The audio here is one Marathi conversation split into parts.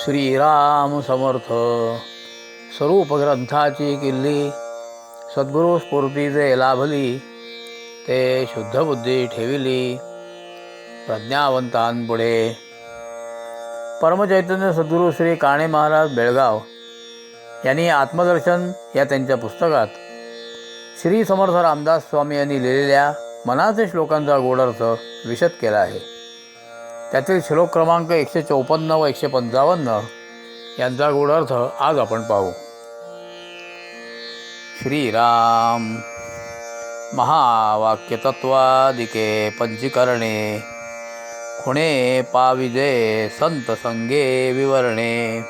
श्रीराम समर्थ स्वरूप ग्रंथाची किल्ली सद्गुरू स्फूर्ती लाभली ते शुद्ध बुद्धी ठेविली प्रज्ञावंतांपुढे परमचैतन्य सद्गुरू श्री काणे महाराज बेळगाव यांनी आत्मदर्शन या त्यांच्या पुस्तकात श्री समर्थ रामदास स्वामी यांनी लिहिलेल्या मनाचे श्लोकांचा गोडार्थ विशद केला आहे. त्यातील श्लोक क्रमांक एकशे चौपन्न व एकशे पंचावन्न यांचा गूढार्थ आज आपण पाहू. श्रीराम महावाक्यतत्वादिके पंचीकरणे खुणे पाविजे संत संगे विवरणे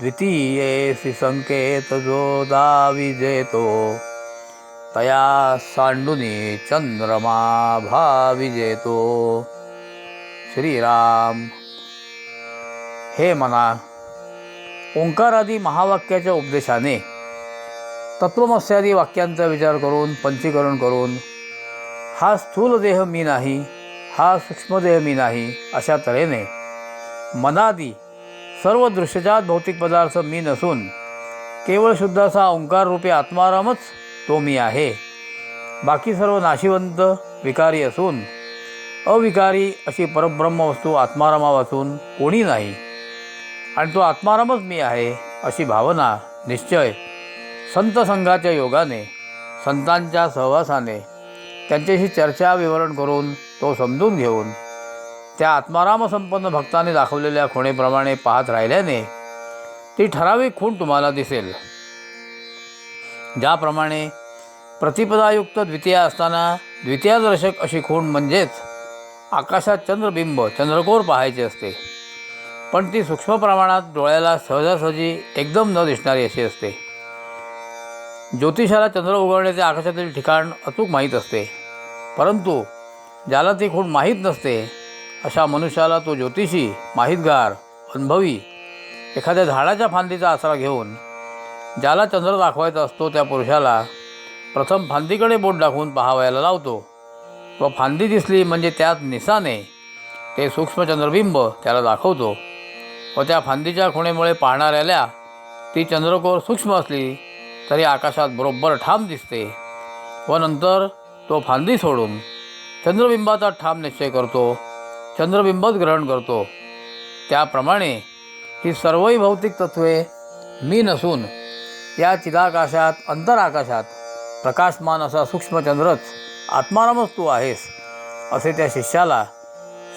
द्वितीये संकेत जो दाविजेतो तया सांडुनी चंद्रमा भाविजेतो. श्रीराम. हे मना ओंकारादी महावाक्याच्या उपदेशाने तत्वमस्यादी वाक्यांचा विचार करून पंचीकरण करून हा स्थूल देह मी नाही हा सूक्ष्मदेह मी नाही अशा तऱ्हेने मनादी सर्व दृश्यजात भौतिक पदार्थ मी नसून केवळ शुद्ध असा ओंकार रूपी आत्मारामच तो मी आहे. बाकी सर्व नाशिवंत विकारी असून अविकारी अशी परब्रह्म वस्तू आत्मारामा वाचून कोणी नाही. आणि तो आत्मारामच मी आहे अशी भावना निश्चय संत संघाच्या योगाने संतांच्या सहवासाने त्यांच्याशी चर्चा विवरण करून तो समजून घेऊन त्या आत्मारामसंपन्न भक्ताने दाखवलेल्या खुणेप्रमाणे पाहत राहिल्याने ती ठराविक खूण तुम्हाला दिसेल. ज्याप्रमाणे प्रतिपदायुक्त द्वितीय असताना द्वितीयादर्शक अशी खूण म्हणजेच आकाशात चंद्रबिंब चंद्रकोर पाहायचे असते. पण ती सूक्ष्म प्रमाणात डोळ्याला सहजासहजी एकदम न दिसणारी अशी असते. ज्योतिषाला चंद्र उगवण्याचे आकाशातील ठिकाण अचूक माहीत असते. परंतु ज्याला ती खूण माहीत नसते अशा मनुष्याला तो ज्योतिषी माहीतगार अनुभवी एखाद्या झाडाच्या फांदीचा आसरा घेऊन ज्याला चंद्र दाखवायचा असतो त्या पुरुषाला प्रथम फांदीकडे बोट दाखवून पाहावयाला लावतो. व फांदी दिसली म्हणजे त्यात निसाने. ते सूक्ष्मचंद्रबिंब त्याला दाखवतो. व त्या फांदीच्या खुणेमुळे पाहणाऱ्याला ती चंद्रकोर सूक्ष्म असली तरी आकाशात बरोबर ठाम दिसते. व नंतर तो फांदी सोडून चंद्रबिंबाचा ठाम निश्चय करतो चंद्रबिंबच ग्रहण करतो. त्याप्रमाणे ही सर्वही भौतिक तत्वे मी नसून या चिदाकाशात अंतराकाशात प्रकाशमान असा सूक्ष्मचंद्रच आत्मारामच तू आहेस असे त्या शिष्याला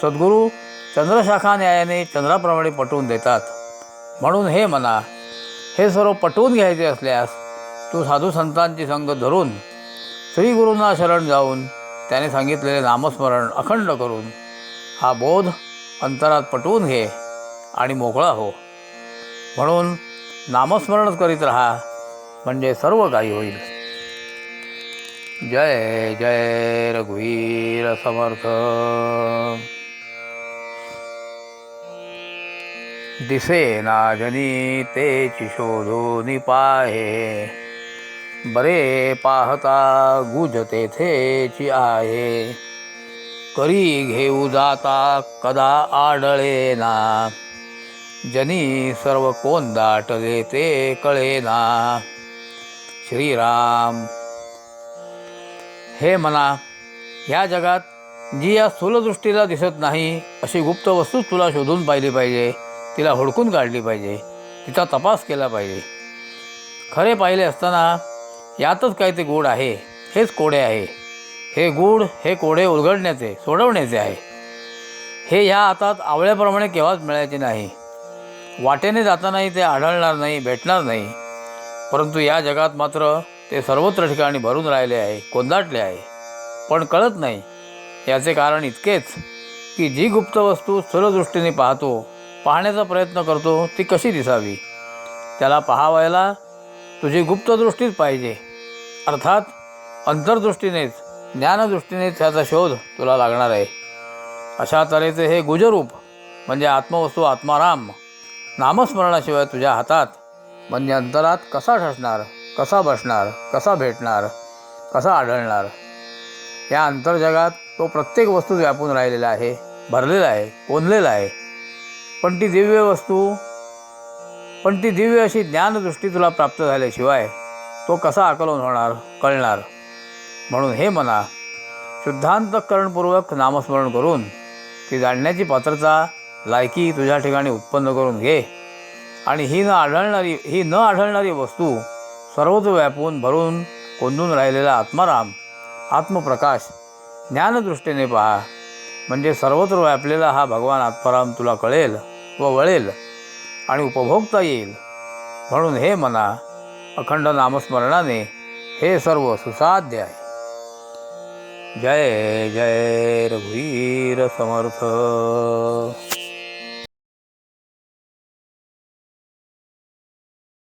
सद्गुरू चंद्रशाखा न्यायाने चंद्राप्रमाणे पटवून देतात. म्हणून हे म्हणा हे सर्व पटवून घ्यायचे असल्यास तू साधू संतांची संग धरून श्रीगुरूंना शरण जाऊन त्याने सांगितलेले नामस्मरण अखंड करून हा बोध अंतरात पटवून घे आणि मोकळा हो. म्हणून नामस्मरणच करीत राहा म्हणजे सर्व काही होईल. जय जय रघुवीर समर्थ. दिसे नाजनी तेची शोधून पाहे बरे पाहता गुज तेथेची आहे. करी घेऊ जाता कदा आढळे ना. जनी सर्व कोंदाटले ते कळे ना. श्रीराम हे मना ह्या जगात जी या स्थूलदृष्टीला दिसत नाही अशी गुप्त वस्तूच तुला शोधून पाहिली पाहिजे तिला हुडकून काढली पाहिजे तिचा तपास केला पाहिजे. खरे पाहिले असताना यातच काय ते गूढ आहे हेच कोडे आहे. हे गूढ हे कोडे उलगडण्याचे सोडवण्याचे आहे. हे ह्या हातात आवळ्याप्रमाणे केव्हाच मिळायचे नाही. वाटेने जातानाही ते आढळणार नाही भेटणार नाही. परंतु या जगात मात्र ते सर्वत्र ठिकाणी भरून राहिले आहे कोंदाटले आहे. पण कळत नाही याचे कारण इतकेच की जी गुप्त वस्तू स्थूलदृष्टीने पाहतो पाहण्याचा प्रयत्न करतो ती कशी दिसावी? त्याला पाहावायला तुझी गुप्तदृष्टीच पाहिजे. अर्थात अंतर्दृष्टीनेच ज्ञानदृष्टीनेच त्याचा शोध तुला लागणार आहे. अशा तऱ्हेचे हे गुजरूप म्हणजे आत्मवस्तू आत्माराम नामस्मरणाशिवाय तुझ्या हातात म्हणजे अंतरात कसा ठसणार? कसा बसणार कसा भेटणार कसा आढळणार? या अंतर्जगात तो प्रत्येक वस्तू व्यापून राहिलेला आहे भरलेला आहे कोंदलेला आहे. पण ती दिव्य वस्तू पण ती दिव्य अशी ज्ञानदृष्टी तुला प्राप्त झाल्याशिवाय तो कसा आकलन होणार कळणार? म्हणून हे म्हणा शुद्धांतकरणपूर्वक नामस्मरण करून ती जाणण्याची पात्रता लायकी तुझ्या ठिकाणी उत्पन्न करून घे. आणि ही न आढळणारी ही न आढळणारी वस्तू सर्वत्र व्यापून भरून कोंदून राहिलेला आत्माराम आत्मप्रकाश ज्ञानदृष्टीने पहा. म्हणजे सर्वत्र व्यापलेला हा भगवान आत्माराम तुला कळेल व वळेल आणि उपभोगता येईल. म्हणून हे मना अखंड नामस्मरणाने हे सर्व सुसाध्य आहे. जय जय रघुवीर समर्थ.